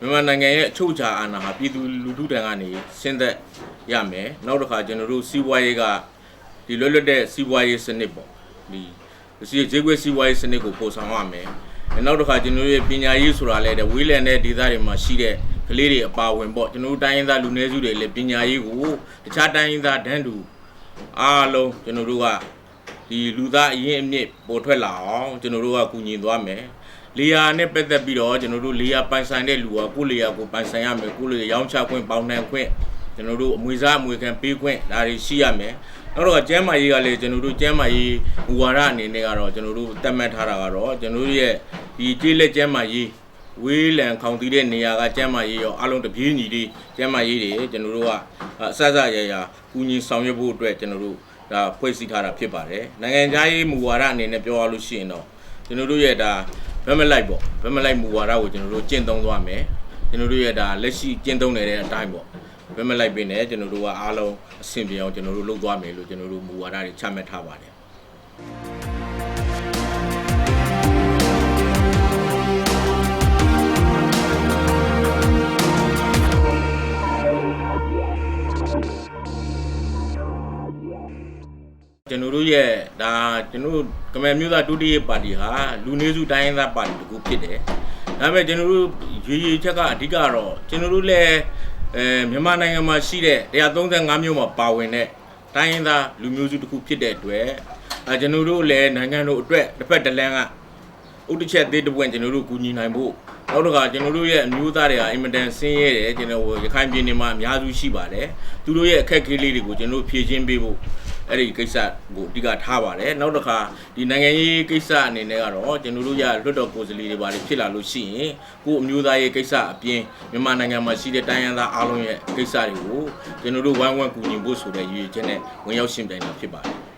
မြန်မာနိုင်ငံရဲ့အချုပ်အခြာအာဏာဟာပြည်သူလူထုတန်းကနေဆင်းသက်ရမယ်နောက်တစ်ခါကျွန်တော်တို့စီးပွားရေးကဒီလွတ်လပ်တဲ့စီးပွားရေးစနစ်ပေါ့ဒီစီဂျေကွေးစီးပွားရေးစနစ်ကိုပို့ဆောင်ရမယ်နောက်တစ်ခါကျွန်တော်တို့ရဲ့ပညာရေးဆိုတာလည်းဝေးလံတဲ့ဒေသတွေမှာရှိတဲ့ကလေးတွေအပါအဝင်ပေါ့ကျွန်တော်တို့တိုင်းရင်းသားလူနည်းစုတွေလည်းပညာရေးကိုတခြားတိုင်းရင်းသားတန်းတူအားလုံးကျွန်တော်တို့ကဒီလူသားအရင်အမြစ်ပေါ်ထွက်လာအောင်ကျွန်တော်တို့ကကူညီသွားမယ် လေယာနဲ့ပတ်သက်ပြီးတော့ကျွန်တော်တို့လေယာပိုင်ဆိုင်တဲ့လူကကိုယ့်လေယာကိုပိုင်ဆိုင်ရမယ်ကိုယ့်လေယာရောင်းချခွင့်ပေါင်းနှံခွင့်ကျွန်တော်တို့အမွေစားအမွေခံပေးခွင့်ဒါတွေရှိရမယ်နောက်တော့ကျမ်းမာရေးကလည်းကျွန်တော်တို့ကျမ်းမာရေးမူဝါဒအနေနဲ့ကတော့ကျွန်တော်တို့တတ်မှတ်ထားတာကတော့ကျွန်တော်တို့ရဲ့ဒီကျေးလက်ကျမ်းမာရေးဝေးလံခေါင်တည်တဲ့နေရာကကျမ်းမာရေးရောအလုံးတပြေးညီလေးကျမ်းမာရေးတွေကျွန်တော်တို့ကအစစရရကူညီဆောင်ရွက်ဖို့အတွက်ကျွန်တော်တို့ဒါဖွဲ့စည်းထားတာဖြစ်ပါတယ်နိုင်ငံခြားရေးမူဝါဒအနေနဲ့ပြောရလို့ရှိရင်တော့ကျွန်တော်တို့ရဲ့ဒါ ဘက်မလိုက်ပေါ့ဘက်မလိုက်မူဝါဒကိုကျွန်တော်တို့ကျင့်သုံးသွားမယ်ကျွန်တော်တို့ရဲ့ဒါလက်ရှိကျင့်သုံးနေတဲ့အတိုင်းပေါ့ဘက်မလိုက်ပင်နဲ့ကျွန်တော်တို့ကအားလုံးအဆင်ပြေအောင်ကျွန်တော်တို့လုပ်သွားမယ်လို့ကျွန်တော်တို့မူဝါဒတွေချမှတ်ထားပါတယ် ကျွန်တော်တို့ရဲ့ဒါကျွန်တော်တို့ကမယ်မျိုးသားဒုတိယပါတီဟာလူနည်းစုတိုင်းရင်းသားပါတီတစ်ခုဖြစ်တယ်။ဒါပေမဲ့ကျွန်တော်တို့ရွေရွေချက်ကအဓိကတော့ကျွန်တော်တို့လည်းအဲမြန်မာနိုင်ငံမှာရှိတဲ့135မြို့မှာပါဝင်တဲ့တိုင်းရင်းသားလူမျိုးစုတစ်ခုဖြစ်တဲ့အတွက်အဲကျွန်တော်တို့လည်းနိုင်ငံတို့အတွက်တစ်ဖက်တစ်လမ်းကဥတချက်သေးတစ်ပွင့်ကျွန်တော်တို့ကူညီနိုင်ဖို့နောက်တစ်ခါကျွန်တော်တို့ရဲ့အမျိုးသားတွေကအင်မတန်ဆင်းရဲတယ်ကျွန်တော်ရခိုင်ပြည်နယ်မှာအများစုရှိပါတယ်သူတို့ရဲ့အခက်အခဲလေးတွေကိုကျွန်တော်တို့ဖြည့်ချင်းပေးဖို့ အဲ့ဒီကိစ္စကိုအဓိကထားပါတယ်နောက်တစ်ခါဒီနိုင်ငံရေးကိစ္စအနေနဲ့ကတော့ကျွန်တော်တို့ရလွတ်တော်ကိုယ်စားလှယ်တွေပါဖြစ်လာလို့ရှိရင်ကိုအမျိုးသားရေးကိစ္စအပြင်မြန်မာနိုင်ငံမှာရှိတဲ့တိုင်းရင်းသားအားလုံးရဲ့ကိစ္စတွေကိုကျွန်တော်တို့ဝိုင်းဝန်းကူညီဖို့ဆိုတဲ့ရည်ရွယ်ချက်နဲ့ဝင်ရောက်ရှင်းပြနေတာဖြစ်ပါတယ်